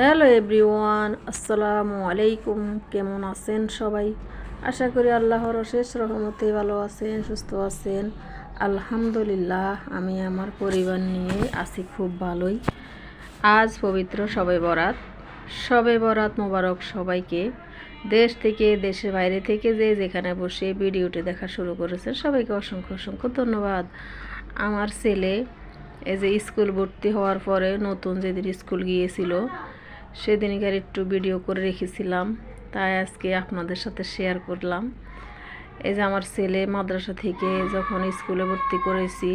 Hello everyone, আসসালামু আলাইকুম। কেমন আছেন সবাই? আশা করি আল্লাহর অশেষ রহমতে ভালো আছেন, সুস্থ আছেন। আলহামদুলিল্লাহ, আমি আমার পরিবার নিয়ে আছি খুব ভালোই। আজ পবিত্র সবে বরাত। সবে বরাত মোবারক সবাইকে। দেশ থেকে, দেশের বাইরে থেকে যে যেখানে বসে ভিডিওটি দেখা শুরু করেছেন, সবাইকে অসংখ্য অসংখ্য ধন্যবাদ। আমার ছেলে এই যে স্কুল ভর্তি হওয়ার পরে নতুন যেদিন স্কুল গিয়েছিল সেদিনকার একটু ভিডিও করে রেখেছিলাম, তাই আজকে আপনাদের সাথে শেয়ার করলাম। এই যে আমার ছেলে মাদ্রাসা থেকে যখন স্কুলে ভর্তি করেছি,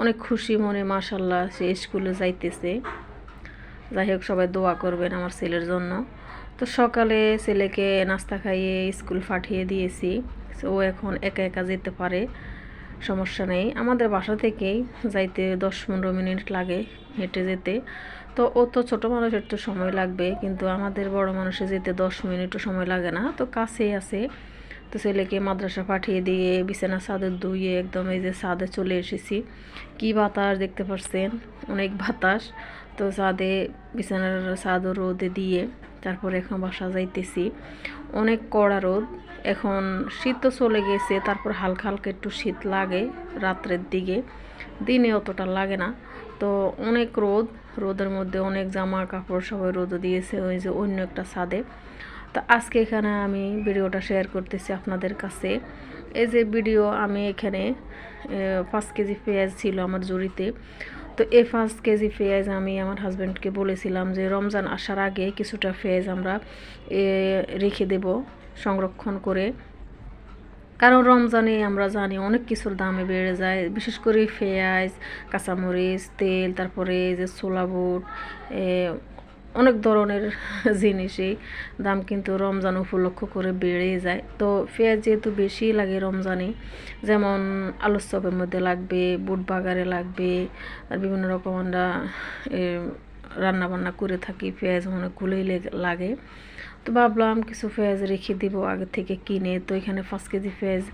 অনেক খুশি মনে মাসাল্লাহ সে স্কুলে যাইতেছে। যাই হোক, সবাই দোয়া করবেন আমার ছেলের জন্য। তো সকালে ছেলেকে নাস্তা খাইয়ে স্কুল পাঠিয়ে দিয়েছি ও এখন একা একা যেতে পারে, সমস্যা নেই। আমাদের বাসা থেকেই যাইতে দশ পনেরো মিনিট লাগে হেঁটে যেতে। তো ও তো ছোটো মানুষের তো সময় লাগবে, কিন্তু আমাদের বড় মানুষে যেতে দশ মিনিটও সময় লাগে না, তো কাছেই আছে। তো ছেলেকে মাদ্রাসা পাঠিয়ে দিয়ে বিছানা ছাদের ধুয়ে একদম এই যে ছাদে চলে এসেছি। কি বাতাস দেখতে পাচ্ছেন অনেক বাতাস। তো ছাদে, বিছানার ছাদও রোদে দিয়ে তারপরে এখন বাসা যাইতেছি। অনেক কড়া রোদ। এখন শীত তো চলে গেছে, তারপর হালকা হালকা একটু শীত লাগে রাত্রের দিকে। দিনে অতটা লাগে না। তো অনেক রোদ, রোদের মধ্যে অনেক জামা কাপড় সবাই রোদ দিয়েছে, ওই যে অন্য একটা ছাদে। তো আজকে এখানে আমি ভিডিওটা শেয়ার করতেছি আপনাদের কাছে। এই যে ভিডিও আমি এখানে পাঁচ কেজি পেঁয়াজ ছিল আমার জুড়িতে। তো এই পাঁচ কেজি পেঁয়াজ আমি আমার হাজব্যান্ডকে বলেছিলাম যে, রমজান আসার আগে কিছুটা পেঁয়াজ আমরা রেখে দেব সংরক্ষণ করে। কারণ রমজানে আমরা জানি অনেক কিছুর দামে বেড়ে যায়, বিশেষ করে পেঁয়াজ, কাঁচামরিচ, তেল, তারপরে যে ছোলা বুট অনেক ধরনের জিনিসই দাম কিন্তু রমজান উপলক্ষ করে বেড়ে যায়। তো পেঁয়াজ যেহেতু বেশি লাগে রমজানে, যেমন আলুর চপের মধ্যে লাগবে, বুট বাগারে লাগবে, আর বিভিন্ন রকম আমরা রান্না বান্না করে থাকি, পেঁয়াজ অনেকগুলোই লাগে। তো ভাবলাম কিছু পেঁয়াজ রেখে দিব, আগে থেকে কিনে। তো এখানে পাঁচ কেজি পেঁয়াজ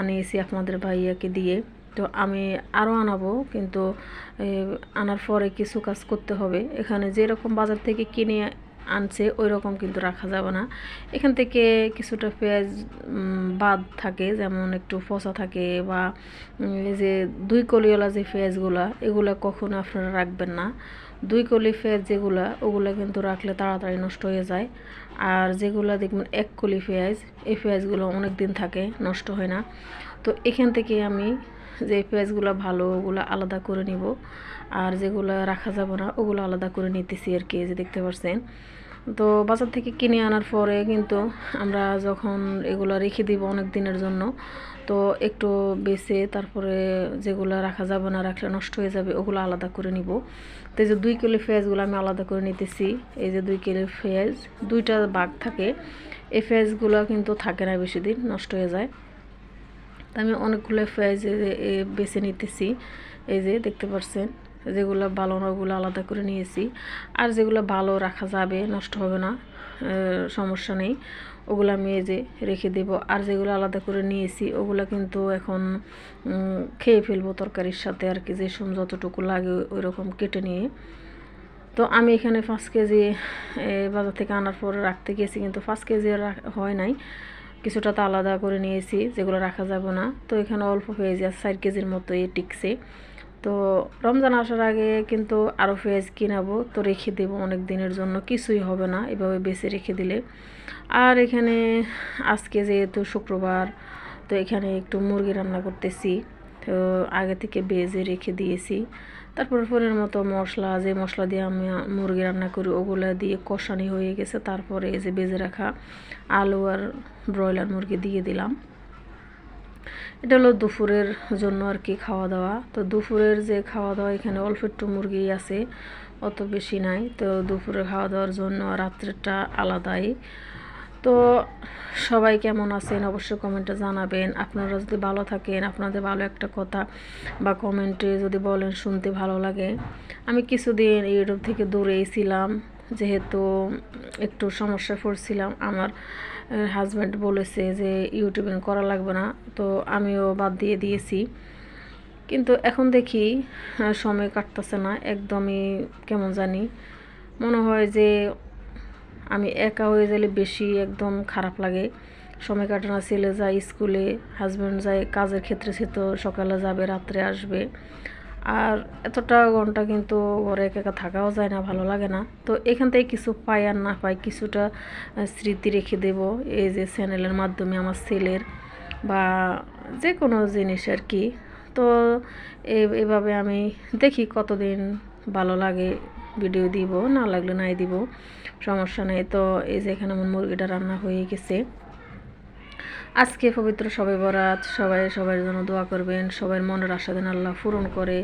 আনিয়েছি আপনাদের ভাইয়াকে দিয়ে। তো আমি আরও আনাবো, কিন্তু আনার পরে কিছু কাজ করতে হবে। এখানে যেরকম বাজার থেকে কিনে আনছে ওই রকম কিন্তু রাখা যাবে না। এখান থেকে কিছুটা পেঁয়াজ বাদ থাকে, যেমন একটু ফসা থাকে বা যে দুই কলিওয়ালা যে পেঁয়াজগুলা, এগুলো কখনো আপনারা রাখবেন না। দুই কলি পেঁয়াজ যেগুলো, ওগুলো কিন্তু রাখলে তাড়াতাড়ি নষ্ট হয়ে যায়। আর যেগুলো দেখবেন এক কলি পেঁয়াজ, এই পেঁয়াজগুলো অনেক দিন থাকে, নষ্ট হয় না। তো এখান থেকে আমি যে পেঁয়াজগুলো ভালো, ওগুলো আলাদা করে নিব। আর যেগুলো রাখা যাবে না, ওগুলো আলাদা করে নিতেছি আর কি যে দেখতে পাচ্ছেন তো বাজার থেকে কিনে আনার পরে কিন্তু আমরা যখন এগুলো রেখে দিব অনেক দিনের জন্য, তো একটু বেছে তারপরে যেগুলো রাখা যাবে না রাখলে নষ্ট হয়ে যাবে ওগুলো আলাদা করে নিব। তো এই যে দুই কিলো ফেয়াজগুলো আমি আলাদা করে নিতেছি। এই যে দুই কিলো ফেয়াজ দুইটা বাঘ থাকে। এই ফেয়াজগুলো কিন্তু থাকে না বেশি দিন, নষ্ট হয়ে যায়। তো আমি অনেকগুলো ফেয়াজ বেছে নিতেছি। এই যে দেখতে পাচ্ছেন যেগুলো ভালো না, ওগুলো আলাদা করে নিয়েছি। আর যেগুলো ভালো রাখা যাবে, নষ্ট হবে না সমস্যা নেই। ওগুলো আমি এই যে রেখে দেব। আর যেগুলো আলাদা করে নিয়েছি, ওগুলো কিন্তু এখন খেয়ে ফেলব তরকারির সাথে আর কি, যে যতটুকু লাগে ওই রকম কেটে নিয়ে। তো আমি এখানে পাঁচ কেজি বাজার থেকে আনার পর রাখতে গেছি, কিন্তু পাঁচ কেজি হয় নাই। কিছুটা তো আলাদা করে নিয়েছি, যেগুলো রাখা যাবে না। তো এখানে অল্প হয়ে যায়, চার কেজির মতো এ টিকছে। তো রমজান আসার আগে কিন্তু আরও পেঁয়াজ কিনাবো, তো রেখে দেবো অনেক দিনের জন্য, কিছুই হবে না, এভাবে বেছে রেখে দিলে। আর এখানে আজকে যেহেতু শুক্রবার, তো এখানে একটু মুরগি রান্না করতেছি, তো আগে থেকে বেজে রেখে দিয়েছি। তারপর ফোনের মতো মশলা, যে মশলা দিয়ে আমি মুরগি রান্না করি, ওগুলো দিয়ে কষানি হয়ে গেছে। তারপরে এই যে বেজে রাখা আলু আর ব্রয়লার মুরগি দিয়ে দিলাম। এটা হলো দুপুরের জন্য আর কি খাওয়া দাওয়া তো দুপুরের যে খাওয়া দাওয়া এখানে অল্প একটু মুরগি আছে, অত বেশি নাই। তো দুপুরে খাওয়া দাওয়ার জন্য রাত্রেরটা আলাদাই। তো সবাই কেমন আছেন অবশ্যই কমেন্টে জানাবেন। আপনারা যদি ভালো থাকেন, আপনাদের ভালো একটা কথা বা কমেন্টে যদি বলেন শুনতে ভালো লাগে। আমি কিছুদিন ইউটিউব থেকে দূরেই ছিলাম। যেহেতু একটু সমস্যা পড়ছিলাম, আমার হাজব্যান্ড বলেছে যে ইউটিউবে করা লাগবে না, তো আমিও বাদ দিয়ে দিয়েছি। কিন্তু এখন দেখি সময় কাটতেছে না, একদমই কেমন জানি। মনে হয় যে আমি একা হয়ে গেলে বেশি একদম খারাপ লাগে। সময় কাটানো ছেলে যায় স্কুলে হাজব্যান্ড যায় কাজের ক্ষেত্রে সে তো সকালে যাবে, রাত্রে আসবে। আর এতটা ঘণ্টা কিন্তু ঘরে একা একা থাকাও যায় না, ভালো লাগে না। তো এখান থেকে কিছু পাই আর না পাই কিছুটা স্মৃতি রেখে দেব। এই যে চ্যানেলের মাধ্যমে আমার ছেলের বা যে কোনো জিনিস আর কি। তো এভাবে আমি দেখি কতদিন ভালো লাগে ভিডিও দিব, না লাগলে নাই দিব, সমস্যা নেই। তো এই যে এখানে আমার মুরগিটা রান্না হয়ে গেছে। আজকে পবিত্র সবাই বরাত, সবাই সবার জন্য দোয়া করবেন, সবার মনের আশা আল্লাহ পূরণ করে।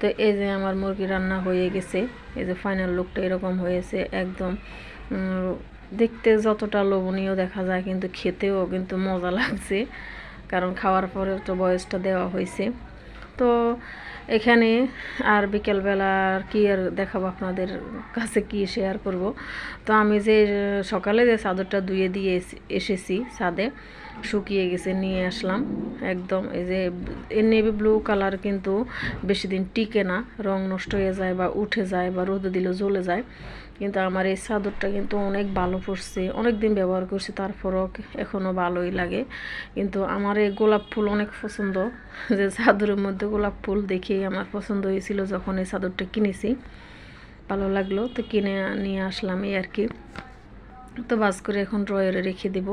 তো এই যে আমার মুরগি রান্না হয়ে গেছে, এই যে ফাইনাল লুকটা এরকম হয়েছে, একদম দেখতে যতটা লোভনীয় দেখা যায়, কিন্তু খেতেও কিন্তু মজা লাগছে, কারণ খাওয়ার পরে তো বয়সটা দেওয়া হয়েছে। তো এখানে আর বিকেলবেলা আর কি আর দেখাবো আপনাদের কাছে কি শেয়ার করব। তো আমি যে সকালে যে চাদরটা ধুয়ে দিয়ে এসে- এসেছি ছাদে শুকিয়ে গেছে, নিয়ে আসলাম। একদম এই যে নেভি ব্লু কালার কিন্তু বেশি দিন টিকে না, রং নষ্ট হয়ে যায় বা উঠে যায় বা রোদে দিলে জ্বলে যায়। কিন্তু আমার এই চাদরটা কিন্তু অনেক ভালো পড়ছে অনেক দিন ব্যবহার করছি, তারপরও এখনও ভালোই লাগে। কিন্তু আমার এই গোলাপ ফুল অনেক পছন্দ। যে চাদরের মধ্যে গোলাপ ফুল দেখেই আমার পছন্দ হয়েছিল যখন এই চাদরটা কিনেছি। ভালো লাগল, তো কিনে নিয়ে আসলাম এই আর কি। তো বাস করে এখন ড্রয়ারে রেখে দিব।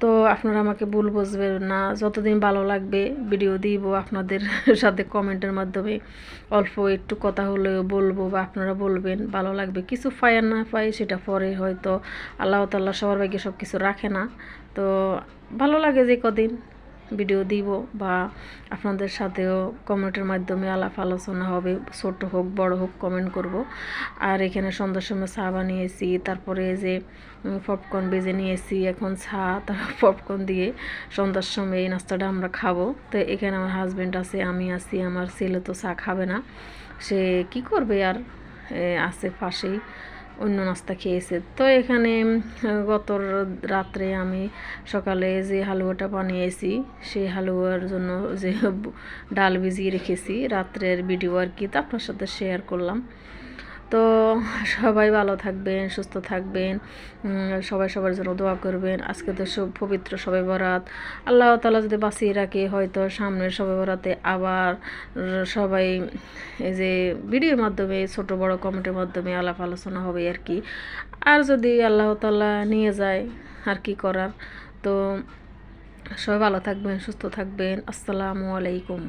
তো আপনারা আমাকে ভুল বুঝবেন না। যতদিন ভালো লাগবে ভিডিও দিব আপনাদের সাথে কমেন্টের মাধ্যমে। অল্প একটু কথা হলেও বলব বা আপনারা বলবেন, ভালো লাগবে। কিছু ফায়ার না পাই সেটা পরে হয়তো আল্লাহ তাল্লাহ সবার ভাগ্যে সব কিছু রাখে না। তো ভালো লাগে যে কদিন। ভিডিও দিব বা আপনাদের সাথেও কমেন্টের মাধ্যমে আলাপ আলোচনা হবে, ছোট হোক, বড় হোক কমেন্ট করব। আর এখানে সন্ধ্যার সময় চা বানিয়েছি, তারপরে যে পপকর্ন বেজে নিয়েছি, এখন চা তার পপকর্ন দিয়ে সন্ধ্যার সময় এই নাস্তাটা আমরা খাব। তো এখানে আমার হাজব্যান্ড আছে, আমি আছি, আমার ছেলে তো চা খাবে না। সে কি করবে আর আছে পাশেই। অন্য নাস্তা খেয়েছে। তো এখানে গত রাত্রে আমি সকালে যে হালুয়াটা বানিয়েছি, সেই হালুয়ার জন্য যে ডাল ভিজিয়ে রেখেছি, রাত্রের ভিডিও আর কি, তা আপনার সাথে শেয়ার করলাম। তো সবাই ভালো থাকবেন, সুস্থ থাকবেন সবাই সবার জন্য দোয়া করবেন। আজকে তো সব পবিত্র সবাই বরাত। আল্লাহ তালা যদি বাঁচিয়ে রাখে, হয়তো সামনের সবাই বরাতে আবার সবাই এই যে ভিডিওর মাধ্যমে, ছোট বড় কমেন্টের মাধ্যমে আলাপ আলোচনা হবে আর কি। আর যদি আল্লাহ তালা নিয়ে যায়, আর কি করার? তো সবাই ভালো থাকবেন, সুস্থ থাকবেন। আসসালামু আলাইকুম।